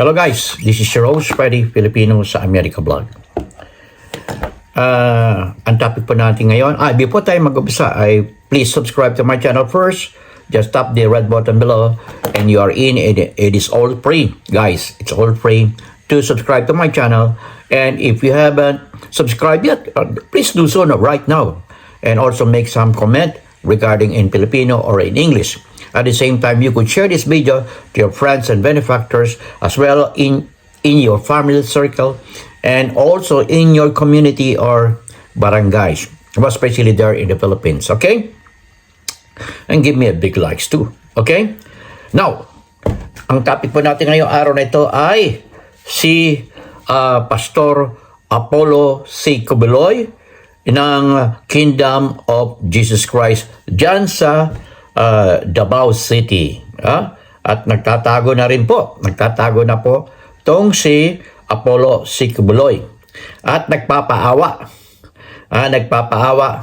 Hello guys, this is your host, Freddy Filipino sa America Vlog. Ah, ang topic po natin ngayon, ah, before tayo mag-umpisa, ay please subscribe to my channel first. Just tap the red button below and you are in. It, it is all free, guys. It's all free to subscribe to my channel. And if you haven't subscribed yet, uh, please do so right now. And also make some comment regarding in Filipino or in English. At the same time, you could share this video to your friends and benefactors as well in in your family circle and also in your community or barangays, especially there in the Philippines. Okay? And give me a big likes too. Okay? Now, ang topic po natin ngayong araw na ito ay si ah, Pastor Apollo C. Cobeloy ng Kingdom of Jesus Christ dyan sa ah, Davao City. Ah? At nagtatago na rin po. Nagtatago na po tong si Apollo C. Cobeloy. At nagpapaawa. Ah, nagpapaawa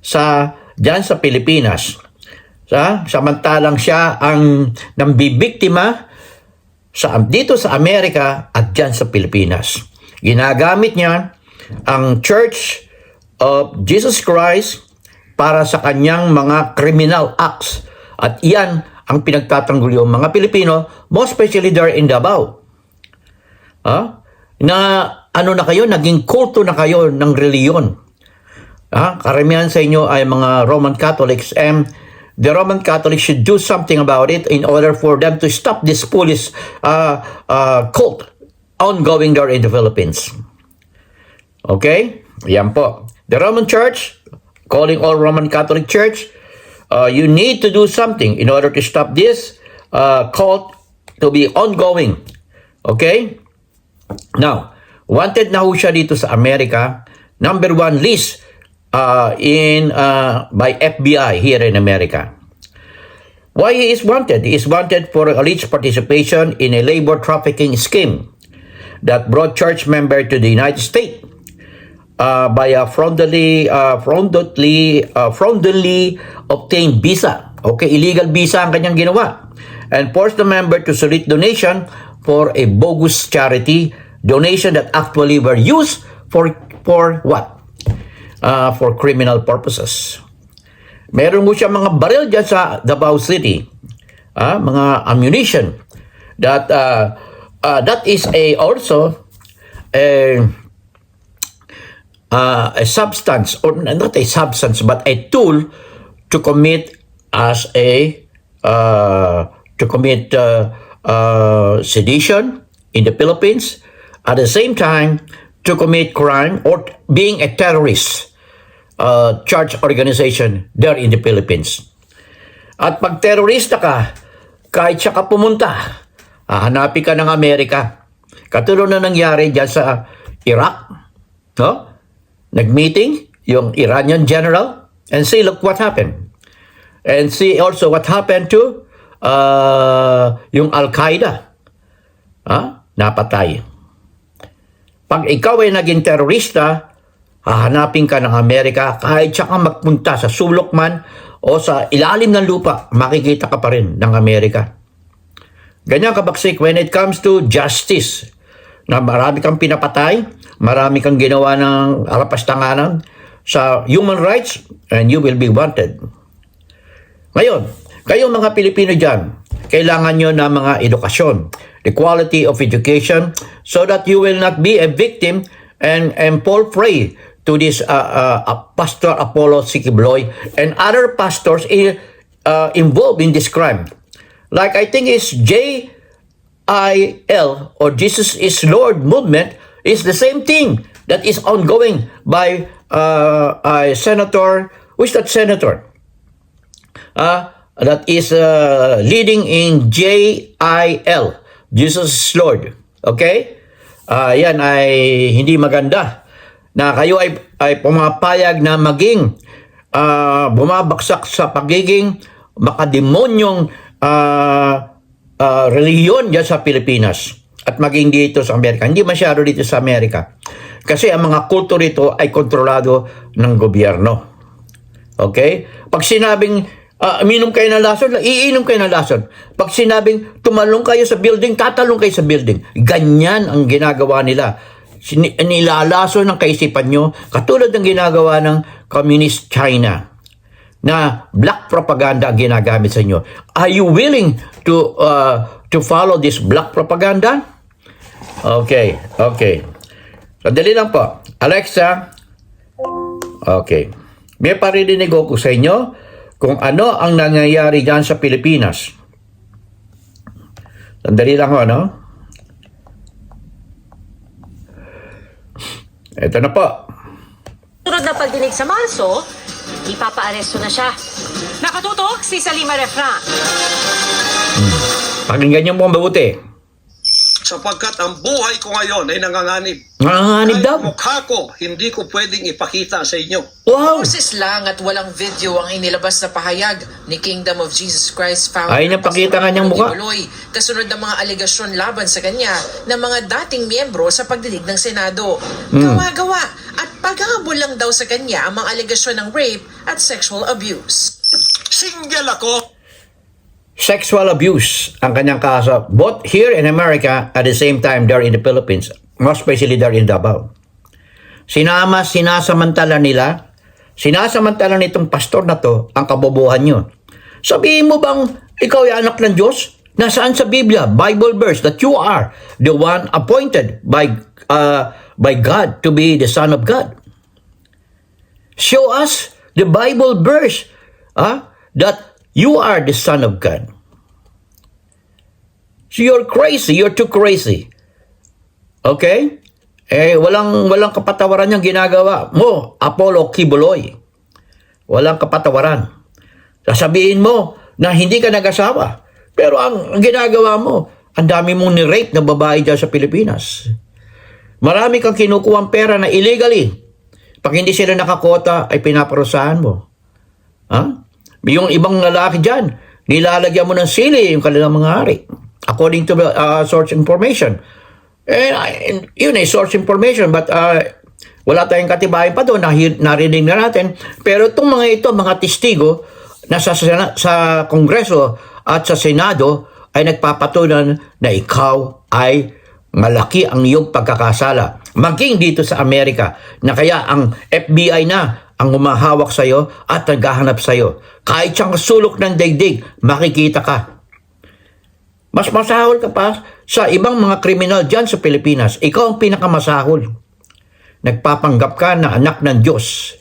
sa dyan sa Pilipinas. Sa, samantalang siya ang nambibiktima sa dito sa Amerika at diyan sa Pilipinas. Ginagamit niya ang Church of Jesus Christ para sa kanyang mga criminal acts. At iyan ang pinagtatanggol yung mga Pilipino, most especially there in Davao. Ha? Na ano na kayo, naging kulto na kayo ng reliyon. Ha? Karamihan sa inyo ay mga Roman Catholics and the Roman Catholics should do something about it in order for them to stop this foolish uh, uh, cult ongoing there in the Philippines. Okay? Yan po. The Roman Church, calling all Roman Catholic Church, uh, you need to do something in order to stop this uh, cult to be ongoing. Okay? Now, wanted na ho siya dito sa Amerika. Number one list uh, in uh, by FBI here in America. Why he is wanted? He is wanted for alleged participation in a labor trafficking scheme that brought church member to the United States uh, by a fraudulently, uh, fraudulently, uh, fraudulently obtained visa. Okay, illegal visa ang kanyang ginawa. And forced the member to solicit donation for a bogus charity donation that actually were used for for what? Uh, for criminal purposes. Meron mo siya mga baril dyan sa Davao City. Ah, mga ammunition that uh, uh, that is a also a uh, a substance or not a substance but a tool to commit as a uh, to commit uh, uh, sedition in the Philippines at the same time to commit crime or being a terrorist uh, church organization there in the Philippines. At pag terorista ka, kahit siya ka pumunta, hahanapin ka ng Amerika. Katulad na nangyari dyan sa Iraq. No? Nag-meeting yung Iranian general and see, look what happened. And see also what happened to uh, yung Al-Qaeda. Ha? Napatay. Pag ikaw ay naging terorista, hahanapin ka ng Amerika kahit siya ka magpunta sa sulok man o sa ilalim ng lupa, makikita ka pa rin ng Amerika. Ganyan kabaksik when it comes to justice na marami kang pinapatay, marami kang ginawa ng alapastanganan sa human rights and you will be wanted. Ngayon, kayong mga Pilipino dyan, kailangan nyo ng mga edukasyon, the quality of education, so that you will not be a victim and, and fall prey to this uh, uh, Pastor Apollo Sikibloy and other pastors in, uh, involved in this crime. Like I think it's J IL or Jesus is Lord movement is the same thing that is ongoing by uh, a senator. Who's that senator? Uh, that is uh, leading in JIL, Jesus Lord. Okay? Uh, yan ay hindi maganda na kayo ay, ay pumapayag na maging uh, bumabaksak sa pagiging makademonyong uh, uh, reliyon dyan sa Pilipinas at maging dito sa Amerika. Hindi masyado dito sa Amerika. Kasi ang mga kulto rito ay kontrolado ng gobyerno. Okay? Pag sinabing Ah, minom kayo ng lason, iinom kayo ng lason. Pag sinabing tumalong kayo sa building, tatalong kayo sa building. Ganyan ang ginagawa nila. Sini- Nilalaso ng kaisipan nyo, katulad ng ginagawa ng Communist China na black propaganda ang ginagamit sa inyo. Are you willing to uh, to follow this black propaganda? Okay, okay. Sandali lang po. Alexa, okay. May parinig ako sa inyo kung ano ang nangyayari dyan sa Pilipinas. Sandali lang ho, no? Ito na po. Sunod na pagdinig sa Marso, ipapaaresto na siya. Nakatutok si Salima Refran. Pakinggan niyo mo mabuti. Sapagkat ang buhay ko ngayon ay nanganganib. Nanganganib daw. Mukha ko, hindi ko pwedeng ipakita sa inyo. Wow! Boses lang at walang video ang inilabas na pahayag ni Kingdom of Jesus Christ founder Ay, napakita nga niyang mukha. Buloy, kasunod ng mga alegasyon laban sa kanya ng mga dating miyembro sa pagdinig ng Senado. Hmm. Gawa-gawa at paghabol lang daw sa kanya ang mga alegasyon ng rape at sexual abuse. Single ako, Sexual abuse ang kanyang kaso both here in America at the same time there in the Philippines, more especially there in Davao. Sinama, sinasamantala nila, sinasamantala nitong pastor na to ang kabobohan nyo. Sabihin mo bang ikaw ay anak ng Diyos? Nasaan sa Biblia, Bible verse that you are the one appointed by uh, by God to be the son of God? Show us the Bible verse ah, that you are the Son of God. So you're crazy. You're too crazy. Okay? Eh, walang, walang kapatawaran yung ginagawa mo, Apollo Kibuloy. Walang kapatawaran. Sasabihin mo na hindi ka nag-asawa. Pero ang, ang ginagawa mo, ang dami mong ni-rape na babae dyan sa Pilipinas. Marami kang kinukuha pera na illegally. Pag hindi sila nakakota, ay pinaparusahan mo. Ha? Yung ibang lalaki dyan, nilalagyan mo ng sili yung kanilang mga hari. According to uh, source information. Eh, I- yun ay source information but uh, wala tayong katibayan pa doon, narinig na natin. Pero itong mga ito, mga testigo, na sa, sa Kongreso at sa Senado ay nagpapatunan na ikaw ay malaki ang iyong pagkakasala. Maging dito sa Amerika na kaya ang FBI na ang humahawak sa iyo at naghahanap sa iyo. Kahit siyang sulok ng daigdig, makikita ka. Mas masahol ka pa sa ibang mga kriminal dyan sa Pilipinas. Ikaw ang pinakamasahol. Nagpapanggap ka na anak ng Diyos.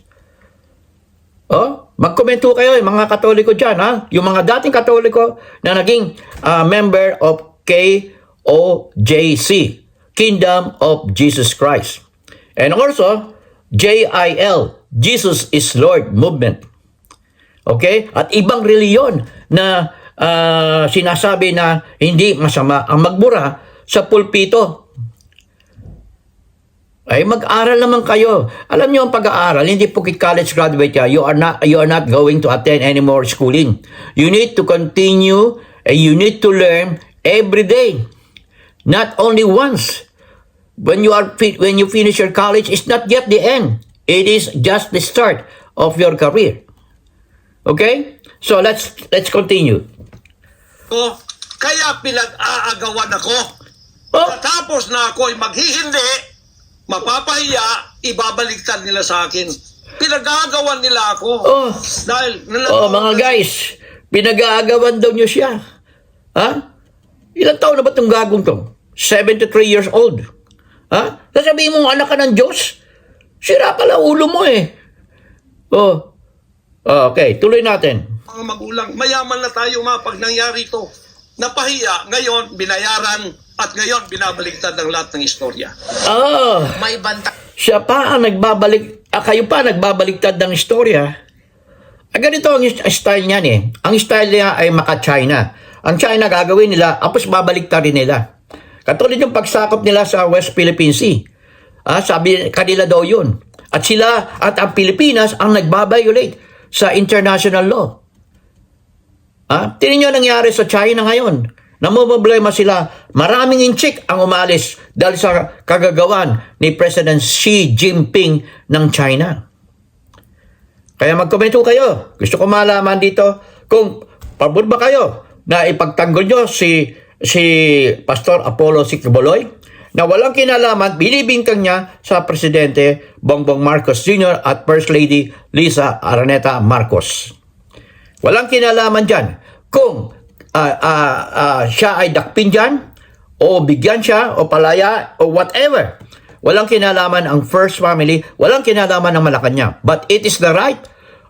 Oh, magkomento kayo, eh, mga katoliko dyan, ha? Yung mga dating katoliko na naging ah, member of KOJC, Kingdom of Jesus Christ. And also, JIL, Jesus is Lord Movement. Okay? At ibang reliyon na ah, sinasabi na hindi masama ang magbura sa pulpito. Ay mag-aral naman kayo. Alam niyo ang pag-aaral, hindi po college graduate ka. You are not you are not going to attend any more schooling. You need to continue and you need to learn every day. Not only once. When you are when you finish your college, it's not yet the end. It is just the start of your career. Okay? So let's let's continue. ko, kaya pinag-aagawan ako. Oh, Tapos na ako ay maghihindi, mapapahiya, ibabaligtad nila sa akin. Pinag-aagawan nila ako. Oh. Dahil, Oh, mga guys, pinag-aagawan daw niyo siya. Ha? Ilang taon na ba itong gagong to? 73 years old. Ha? Sasabihin mo, anak ka ng Diyos? Sira pala ulo mo eh. Oh. Oh, okay, tuloy natin. mga magulang, mayaman na tayo nga pag nangyari ito. Napahiya, ngayon binayaran, at ngayon binabaligtad ng lahat ng istorya. Oh, May banta siya pa ang nagbabalik, ah, kayo pa nagbabaliktad ng istorya. Ah, ganito ang style niyan eh. Ang style niya ay maka-China. Ang China gagawin nila, tapos babaliktad rin nila. Katulad yung pagsakop nila sa West Philippine Sea. Ah, sabi kanila daw yun. At sila at ang Pilipinas ang nagbabiolate sa international law. Ah, tingnan nyo ang nangyari sa China ngayon. Namumblema sila. Maraming inchik ang umalis dahil sa kagagawan ni President Xi Jinping ng China. Kaya magkomento kayo. Gusto ko malaman dito Kung pabor ba kayo na ipagtanggol nyo si si Pastor Apollo Sikiboloy na walang kinalaman, binibingkang niya sa Presidente Bongbong Marcos Jr. at First Lady Lisa Araneta Marcos. Walang kinalaman dyan. Kung ah, ah, ah, siya ay dakpin dyan, o bigyan siya, o palaya, o whatever. Walang kinalaman ang first family, walang kinalaman ng Malacanang. But it is the right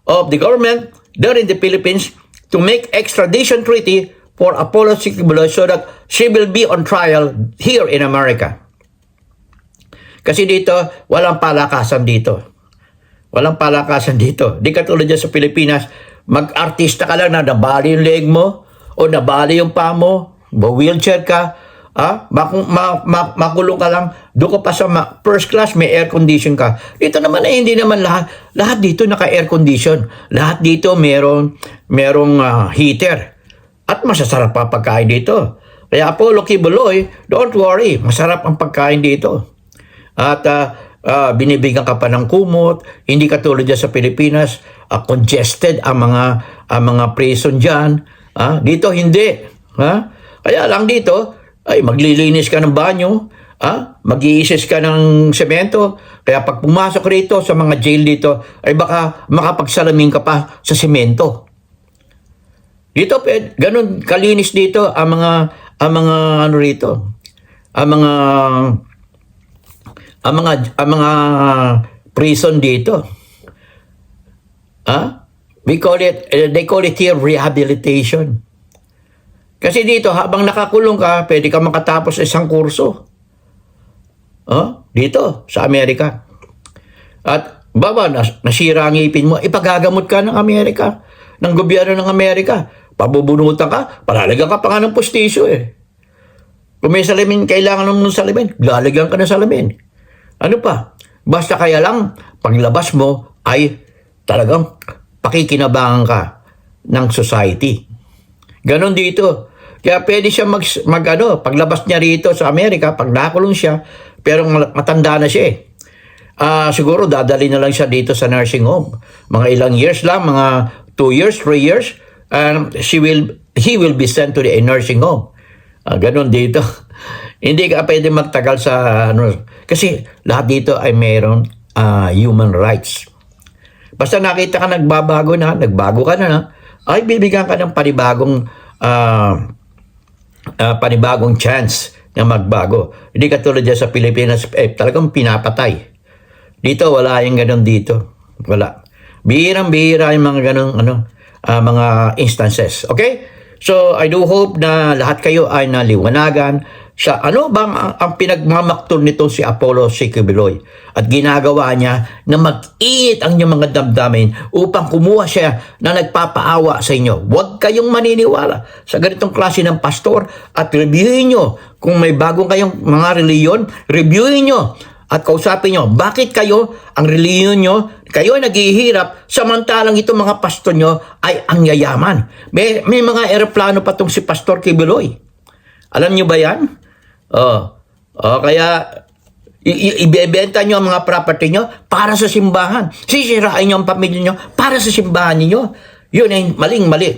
of the government there in the Philippines to make extradition treaty for Apollo Sikibuloy so that she will be on trial here in America. Kasi dito, walang palakasan dito. Walang palakasan dito. Di katulad dyan sa Pilipinas, mag-artista ka lang na nabali yung leg mo o nabali yung paa mo, wheelchair ka, ah, mak- ma- ma- makulong ka lang, doon ka pa sa ma- first class, may air condition ka. Dito naman eh, hindi naman lahat. Lahat dito naka-air condition. Lahat dito meron, merong ah, heater. At masasarap pa pagkain dito. Kaya Apollo Kibuloy, don't worry, masarap ang pagkain dito. At ah, ah, binibigyan ka pa ng kumot, hindi katulad dyan sa Pilipinas, ah, congested ang mga ang mga prison diyan. Ah, dito hindi. Ha? Kaya lang dito, ay maglilinis ka ng banyo, ah, mag-iisis ka ng semento. Kaya pag pumasok rito sa mga jail dito, ay baka makapagsalamin ka pa sa semento. Dito, ganun kalinis dito ang mga ang mga ano rito. Ang mga ang mga ang mga prison dito. Ah? We call it eh, they call it here rehabilitation. Kasi dito habang nakakulong ka, pwede ka makatapos sa isang kurso. Ah? Dito sa Amerika. At baba nas, nasira ang ngipin mo, ipagagamot ka ng Amerika, ng gobyerno ng Amerika. Pabubunutan ka, palalagyan ka pa nga ng postisyo eh. Kung may salamin, kailangan mo ng salamin, lalagyan ka ng salamin. Ano pa? Basta kaya lang, paglabas mo ay talagang pakikinabangan ka ng society. Ganon dito. Kaya pwede siya mag, mag ano, paglabas niya rito sa Amerika, pag nakulong siya, pero matanda na siya eh. Ah, siguro dadali na lang siya dito sa nursing home. Mga ilang years lang, mga 2 years, 3 years, um, she will, he will be sent to the nursing home. Ah, ganun dito. Hindi ka pwede magtagal sa ano kasi lahat dito ay mayroong ah, human rights. Basta nakita ka nagbabago na, nagbago ka na, ay bibigyan ka ng panibagong ah, ah, panibagong chance na magbago. Hindi katulad dyan sa Pilipinas, eh, talagang pinapatay. Dito, wala yung ganun dito. Wala. Bihirang-bihira yung mga ganun, ano, ah, mga instances. Okay? So, I do hope na lahat kayo ay naliwanagan sa ano bang ang, ang pinagmamakton nito si Apollo Sikibiloy at ginagawa niya na mag-init ang inyong mga damdamin upang kumuha siya na nagpapaawa sa inyo. Huwag kayong maniniwala sa ganitong klase ng pastor at reviewin nyo kung may bagong kayong mga reliyon, reviewin nyo at kausapin nyo, bakit kayo, ang reliyon nyo, kayo ay naghihirap, samantalang itong mga pastor nyo ay ang yayaman. May, may mga eroplano pa tong si Pastor Kibiloy. Alam nyo ba yan? Oh, oh kaya ibebenta nyo ang mga property nyo para sa simbahan. Sisirain nyo ang pamilya nyo para sa simbahan ninyo. Yun ay maling-mali.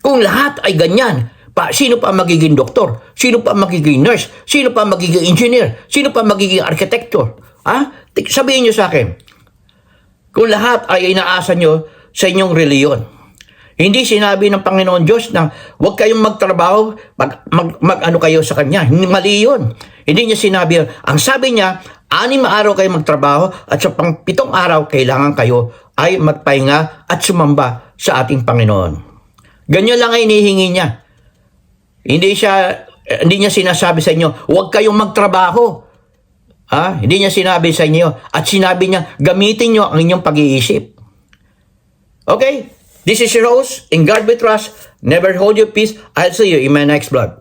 Kung lahat ay ganyan, pa, sino pa magiging doktor? Sino pa magiging nurse? Sino pa magiging engineer? Sino pa magiging architecture? Ha? Sabihin nyo sa akin, kung lahat ay inaasa nyo sa inyong reliyon, hindi sinabi ng Panginoon Diyos na huwag kayong magtrabaho, mag, mag, mag ano kayo sa Kanya. Mali yun. Hindi niya sinabi yun. Ang sabi niya, anim araw kayo magtrabaho at sa pang pitong araw kailangan kayo ay magpahinga at sumamba sa ating Panginoon. Ganyan lang ay inihingi niya. Hindi siya eh, hindi niya sinasabi sa inyo, huwag kayong magtrabaho. Ha? Hindi niya sinabi sa inyo at sinabi niya, gamitin niyo ang inyong pag-iisip. Okay? This is your host, in God we trust. Never hold your peace. I'll see you in my next vlog.